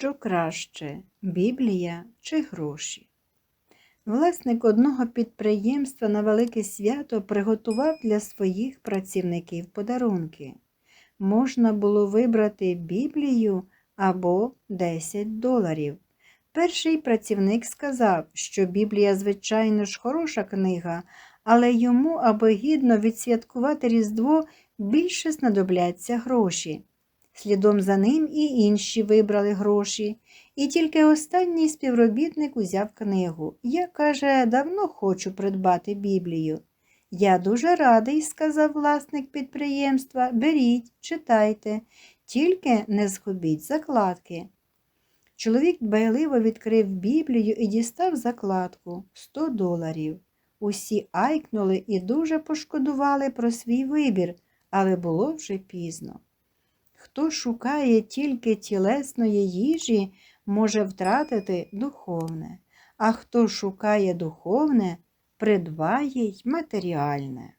Що краще Біблія чи гроші? Власник одного підприємства на Велике Свято приготував для своїх працівників подарунки. Можна було вибрати Біблію або 10 доларів. Перший працівник сказав, що Біблія, звичайно ж, хороша книга, але йому, аби гідно відсвяткувати Різдво, більше знадобляться гроші. Слідом за ним і інші вибрали гроші, і тільки останній співробітник узяв книгу. Я, каже, давно хочу придбати Біблію. Я дуже радий, сказав власник підприємства. Беріть, читайте, тільки не згубіть закладки. Чоловік дбайливо відкрив Біблію і дістав закладку 100 доларів. Усі айкнули і дуже пошкодували про свій вибір, але було вже пізно. Хто шукає тільки тілесної їжі, може втратити духовне, а хто шукає духовне, придбає й матеріальне.